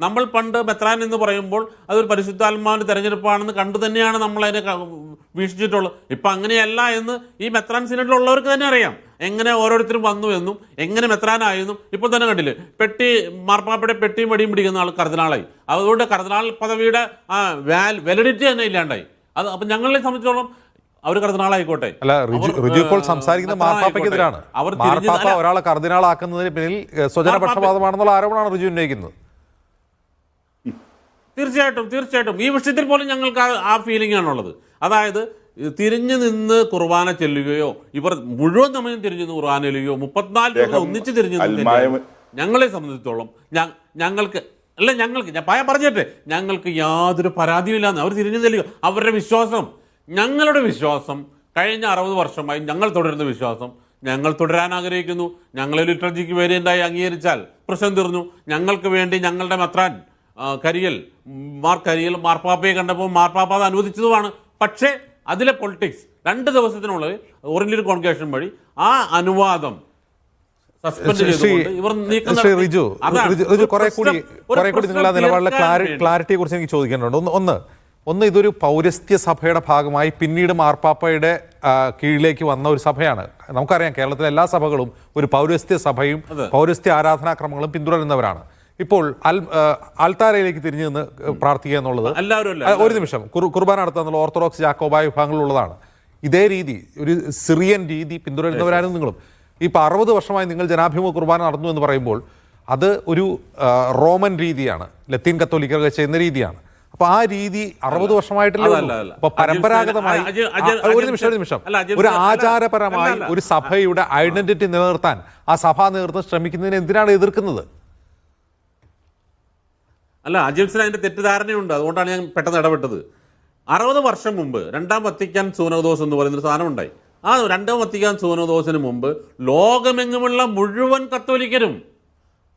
നമ്മൾ പണ്ട് മെത്രാൻ എന്ന് പറയുമ്പോൾ അതൊരു പരിശുദ്ധാത്മാവിന്റെ തിരഞ്ഞെടുപ്പാണെന്ന് കണ്ടു തന്നെയാണ് നമ്മൾ അതിനെ ക- വീക്ഷിച്ചിട്ടുള്ളത്. ഇപ്പം അങ്ങനെയല്ല എന്ന് ഈ മെത്രാൻ സിനഡിലുള്ളവർക്ക് തന്നെ അറിയാം. എങ്ങനെ ഓരോരുത്തരും വന്നു എന്നും എങ്ങനെ മെത്രാനായെന്നും ഇപ്പോൾ തന്നെ കണ്ടില്ലേ? പെട്ടി മാർപ്പാപ്പയുടെ പെട്ടിയും വെടിയും പിടിക്കുന്ന ആൾ കർദിനാളായി അതുകൊണ്ട് കർദിനാൾ പദവിയുടെ ആ വാൽ വെലിഡിറ്റി തന്നെ ഇല്ലാണ്ടായി. അത് അപ്പം ഞങ്ങളെ സംബന്ധിച്ചോളം അവർ കർദിനാളായിക്കോട്ടെ അല്ല റിജു ഇപ്പോൾ സംസാരിക്കുന്ന മാർപ്പാപ്പയ്ക്കെതിരാണ്. അവർ മാർപ്പാപ്പ ഒരാളെ കർദിനാളാക്കുന്നതിന് പിന്നിൽ സ്വജനപക്ഷപാതമാണെന്നുള്ള ആരോപണമാണ് റിജു ഉന്നയിക്കുന്നത്. തീർച്ചയായിട്ടും തീർച്ചയായിട്ടും. ഈ വിഷയത്തിൽ പോലും ഞങ്ങൾക്ക് ആ- ഫീലിംഗ് ആണുള്ളത്. അതായത് തിരിഞ്ഞു നിന്ന് കുർബാന ചെല്ലുകയോ ഇവർ മുഴുവൻ സമയം തിരിഞ്ഞു നിന്ന് കുർബാന ചെല്ലുകയോ മുപ്പത്തിനാല് രൂപ ഒന്നിച്ച് തിരിഞ്ഞു നിന്ന് ഞങ്ങളെ സംബന്ധിച്ചിടത്തോളം ഞങ്ങൾക്ക് അല്ല ഞങ്ങൾക്ക് ഞാൻ പായ പറഞ്ഞിട്ടെ ഞങ്ങൾക്ക് യാതൊരു പരാതിയുമില്ലാന്ന് അവർ തിരിഞ്ഞു ചെല്ലുക. അവരുടെ വിശ്വാസം ഞങ്ങളുടെ വിശ്വാസം കഴിഞ്ഞ അറുപത് വർഷമായി ഞങ്ങൾ തുടരുന്ന വിശ്വാസം ഞങ്ങൾ തുടരാൻ ആഗ്രഹിക്കുന്നു. ഞങ്ങളെ ലിറ്റർജിക്ക് വേരിയന്റായി അംഗീകരിച്ചാൽ പ്രശ്നം തീർന്നു. ഞങ്ങൾക്ക് വേണ്ടി ഞങ്ങളുടെ മെത്രാൻ കരിയൽ മാർ കരിയൽ മാർപ്പാപ്പയെ കണ്ടപ്പോൾ മാർപ്പാപ്പ അത് അനുവദിച്ചതുമാണ് പക്ഷേ അതിലെ പൊളിറ്റിക്സ് രണ്ട് ദിവസത്തിനുള്ളിൽ ഓറിയന്റൽ കോൺഗ്രേഷൻ വഴി ആ അനുവാദം. റിജു റിജു കുറെ കൂടി കുറെ കൂടി നിങ്ങൾ ആ നിലപാടിലെ. ക്ലാരിറ്റിയെ കുറിച്ച് എനിക്ക് ചോദിക്കാനുണ്ട് ഒന്ന് ഒന്ന് ഒന്ന് ഇതൊരു പൗരസ്ത്യ സഭയുടെ ഭാഗമായി പിന്നീട് മാർപ്പാപ്പയുടെ കീഴിലേക്ക് വന്ന ഒരു സഭയാണ് നമുക്കറിയാം കേരളത്തിലെ എല്ലാ സഭകളും ഒരു പൗരസ്ത്യ സഭയും. പൗരസ്ത്യ ആരാധനാക്രമങ്ങളും പിന്തുടരുന്നവരാണ് ഇപ്പോൾ അൽ ആ, ആൾത്താരയിലേക്ക് തിരിഞ്ഞു നിന്ന് പ്രാർത്ഥിക്കുക എന്നുള്ളത് ഒരു നിമിഷം. കുർബാന നടത്തുക എന്നുള്ള ഓർത്തഡോക്സ് ജാക്കോബായ വിഭാഗങ്ങളിലുള്ളതാണ്. ഇതേ രീതി ഒരു സിറിയൻ രീതി പിന്തുടരുന്നവരാണ് നിങ്ങളും. ഇപ്പൊ അറുപത് വർഷമായി നിങ്ങൾ ജനാഭിമുഖ കുർബാന നടന്നു എന്ന് പറയുമ്പോൾ അത് ഒരു റോമൻ രീതിയാണ്. ലത്തീൻ കത്തോലിക്കർ ചെയ്യുന്ന രീതിയാണ്. അപ്പൊ ആ രീതി അറുപത് വർഷമായിട്ടില്ല. അപ്പൊ പരമ്പരാഗതമായി ഒരു നിമിഷം ഒരു നിമിഷം. ഒരു ആചാരപരമായി. ഒരു സഭയുടെ ഐഡന്റിറ്റി നിലനിർത്താൻ ആ സഭ നേതൃത്വം ശ്രമിക്കുന്നതിന് എന്തിനാണ് എതിർക്കുന്നത്? അല്ല അജിംസിന് അതിന്റെ തെറ്റിദ്ധാരണയുണ്ട്. അതുകൊണ്ടാണ് ഞാൻ പെട്ടെന്ന് ഇടപെട്ടത്. അറുപത് വർഷം മുമ്പ് രണ്ടാം വത്തിക്കാൻ സൂനോദോസ് എന്ന് പറയുന്നൊരു സാധനം ഉണ്ടായി ആ രണ്ടാം വത്തിക്കാൻ സൂനോദോസിന് മുമ്പ് ലോകമെങ്ങുമുള്ള മുഴുവൻ കത്തോലിക്കരും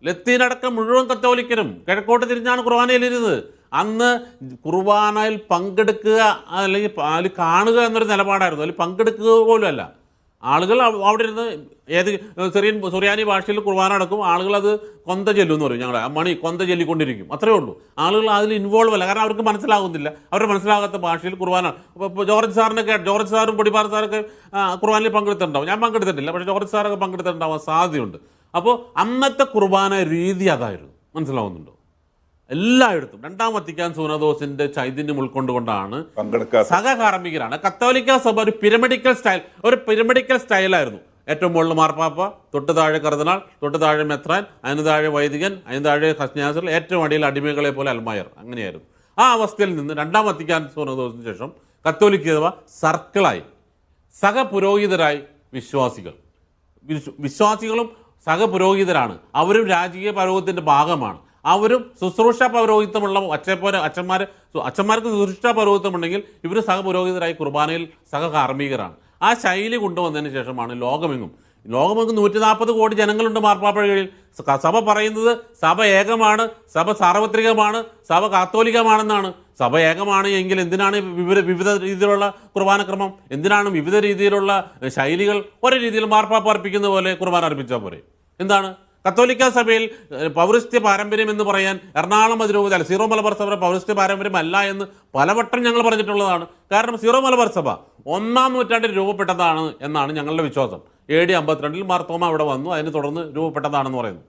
ലത്തീനടക്കം മുഴുവൻ കത്തോലിക്കരും കിഴക്കോട്ട് തിരിഞ്ഞാണ് കുർബാനയിലിരുന്നത് അന്ന് കുർബാനയിൽ പങ്കെടുക്കുക അല്ലെങ്കിൽ അതിൽ കാണുക എന്നൊരു നിലപാടായിരുന്നു. അതിൽ പങ്കെടുക്കുക പോലും അല്ല. ആളുകൾ അവിടെ ഇരുന്ന് ഏത് സിറിയൻ സുറിയാനി ഭാഷയിൽ കുർബാന അടക്കും ആളുകൾ അത് കൊന്ത ചെല്ലും എന്ന് പറയും ഞങ്ങളുടെ മണി കൊന്ത ചൊല്ലിക്കൊണ്ടിരിക്കും. അത്രയേ ഉള്ളൂ. ആളുകൾ അതിൽ ഇൻവോൾവ് അല്ല. കാരണം അവർക്ക് മനസ്സിലാകുന്നില്ല അവരുടെ മനസ്സിലാകാത്ത ഭാഷയിൽ കുർബാന ഇപ്പോൾ ജോർജ് സാറിനൊക്കെ ജോർജ് സാറും പൊടിപാറ സാറൊക്കെ കുർബാനയിൽ പങ്കെടുത്തിട്ടുണ്ടാവും. ഞാൻ പങ്കെടുത്തിട്ടില്ല. പക്ഷേ ജോർജ് സാറൊക്കെ പങ്കെടുത്തിട്ടുണ്ടാവാൻ സാധ്യതയുണ്ട്. അപ്പോൾ അന്നത്തെ കുർബാന രീതി അതായിരുന്നു. മനസ്സിലാവുന്നുണ്ടോ? എല്ലായിടത്തും. രണ്ടാം വത്തിക്കാൻ സൂനദോസിന്റെ ചൈതന്യം ഉൾക്കൊണ്ടുകൊണ്ടാണ് സഹകാർമ്മികരാണ് കത്തോലിക്ക സഭ ഒരു പിരമിഡിക്കൽ സ്റ്റൈൽ ഒരു പിരമിഡിക്കൽ സ്റ്റൈലായിരുന്നു ഏറ്റവും മുകളിൽ മാർപ്പാപ്പ തൊട്ട് താഴെ കർദിനാൾ തൊട്ട് താഴെ മെത്രാൻ അതിന് താഴെ വൈദികൻ അതിന് താഴെ ഹസ്നാസർ ഏറ്റവും അടിയിൽ അടിമകളെ പോലെ അൽമായർ. അങ്ങനെയായിരുന്നു. ആ അവസ്ഥയിൽ നിന്ന് രണ്ടാം വത്തിക്കാൻ സൂനദോസിന് ശേഷം കത്തോലിക്ക സഭ സർക്കിളായി. സഹപുരോഹിതരായി വിശ്വാസികൾ. വിശ്വാസികളും സഹപുരോഹിതരാണ്. അവരും രാജകീയ പരോഗത്തിന്റെ ഭാഗമാണ്. അവരും ശുശ്രൂഷ പൗരോഹിത്യമുള്ള അച്ഛപ്പോലെ അച്ഛന്മാർ അച്ഛന്മാർക്ക് ശുശ്രൂഷ പൗരോഹിത്യമുണ്ടെങ്കിൽ ഇവർ സഹപുരോഹിതരായി കുർബാനയിൽ സഹകാർമ്മികരാണ്. ആ ശൈലി കൊണ്ടുവന്നതിന് ശേഷമാണ് ലോകമെങ്ങും. ലോകമെങ്ങും നൂറ്റി നാൽപ്പത് കോടി ജനങ്ങളുണ്ട് മാർപ്പാപ്പയുടെ കീഴിൽ സഭ പറയുന്നത് സഭ ഏകമാണ് സഭ സാർവത്രികമാണ് സഭ കാത്തോലികമാണെന്നാണ്. സഭ ഏകമാണ് എങ്കിൽ എന്തിനാണ് വിവിധ വിവിധ രീതിയിലുള്ള കുർബാനക്രമം? എന്തിനാണ് വിവിധ രീതിയിലുള്ള ശൈലികൾ? ഒരേ രീതിയിൽ മാർപ്പാപ്പ അർപ്പിക്കുന്ന പോലെ കുർബാന അർപ്പിച്ചാൽ പോരെ. എന്താണ്? കത്തോലിക്ക സഭയിൽ പൗരസ്ത്യ പാരമ്പര്യം എന്ന് പറയാൻ എറണാകുളം അതിരൂപത അല്ല സീറോ മലബാർ സഭയുടെ പൗരസ്ത്യ പാരമ്പര്യം അല്ല എന്ന് പലവട്ടം ഞങ്ങൾ പറഞ്ഞിട്ടുള്ളതാണ്. കാരണം സീറോ മലബാർ സഭ ഒന്നാം നൂറ്റാണ്ടിൽ രൂപപ്പെട്ടതാണ് എന്നാണ് ഞങ്ങളുടെ വിശ്വാസം. എ ഡി അമ്പത്തിരണ്ടിൽ മാർത്തോമ അവിടെ വന്നു അതിനെ തുടർന്ന് രൂപപ്പെട്ടതാണെന്ന് പറയുന്നു.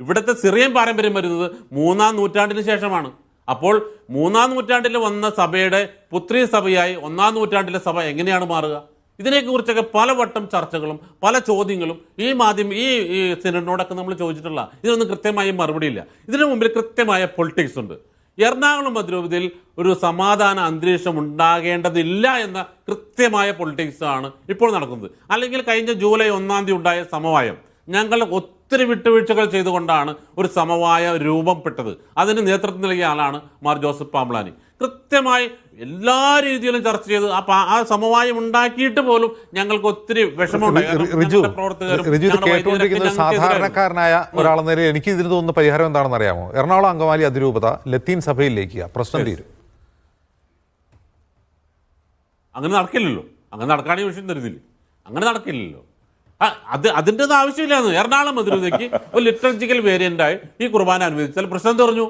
ഇവിടുത്തെ സിറിയൻ പാരമ്പര്യം വരുന്നത് മൂന്നാം നൂറ്റാണ്ടിന് ശേഷമാണ്. അപ്പോൾ മൂന്നാം നൂറ്റാണ്ടിൽ വന്ന സഭയുടെ പുത്രി സഭയായി ഒന്നാം നൂറ്റാണ്ടിലെ സഭ എങ്ങനെയാണ് മാറുക? ഇതിനെക്കുറിച്ചൊക്കെ പലവട്ടം ചർച്ചകളും പല ചോദ്യങ്ങളും ഈ മാധ്യമ ഈ സിനഡിനോടൊക്കെ നമ്മൾ ചോദിച്ചിട്ടുള്ള ഇതിനൊന്നും കൃത്യമായ മറുപടിയില്ല. ഇതിനു മുമ്പിൽ കൃത്യമായ പൊളിറ്റിക്സ് ഉണ്ട്. എറണാകുളം അതിരൂപതയിൽ ഒരു സമാധാന അന്തരീക്ഷം ഉണ്ടാകേണ്ടതില്ല എന്ന കൃത്യമായ പൊളിറ്റിക്സ് ആണ് ഇപ്പോൾ നടക്കുന്നത്. അല്ലെങ്കിൽ കഴിഞ്ഞ ജൂലൈ ഒന്നാം തീയതി ഉണ്ടായ സമവായം. ഞങ്ങൾ ഒത്തിരി വിട്ടുവീഴ്ചകൾ ചെയ്തുകൊണ്ടാണ് ഒരു സമവായ രൂപപ്പെട്ടത് അതിന് നേതൃത്വം നൽകിയ ആളാണ് മാർ ജോസഫ് പാംബ്ലാനി കൃത്യമായി എല്ലാ രീതിയിലും ചർച്ച ചെയ്ത് അപ്പൊ ആ സമവായം ഉണ്ടാക്കിയിട്ട് പോലും ഞങ്ങൾക്ക് ഒത്തിരി വിഷമമുണ്ടായി കാരണം റി- റിജു ഞങ്ങളുടെ പ്രവർത്തകരും റിജു ഇത് ഞങ്ങളുടെ കേട്ടുകൊണ്ടിരിക്കുന്ന ഒരു വൈദികരൊക്കെ ഞങ്ങൾക്ക് എതിരായിരുന്നു. സാധാരണക്കാരനായ ഒരാളെന്ന നിലയിൽ എനിക്ക് ഇതിന് തോന്നുന്ന പരിഹാരം എന്താണെന്ന് അറിയാമോ എറണാകുളം അങ്കമാലി അതിരൂപത ലത്തീൻ സഭയിലേക്ക് പ്രശ്നം തീരും. അങ്ങനെ നടക്കില്ലല്ലോ. അങ്ങനെ നടക്കാനേ വിഷയം തരുന്നില്ല. അങ്ങനെ നടക്കില്ലല്ലോ. അത് അതിന്റെ ആവശ്യമില്ലായിരുന്നു. ആവശ്യമില്ലാന്ന് എറണാകുളം അതിരൂപതയ്ക്ക് ഒരു ലിറ്റർജിക്കൽ വേരിയന്റായി ഈ കുർബാന അനുവദിച്ചാൽ പ്രശ്നം തെറിഞ്ഞു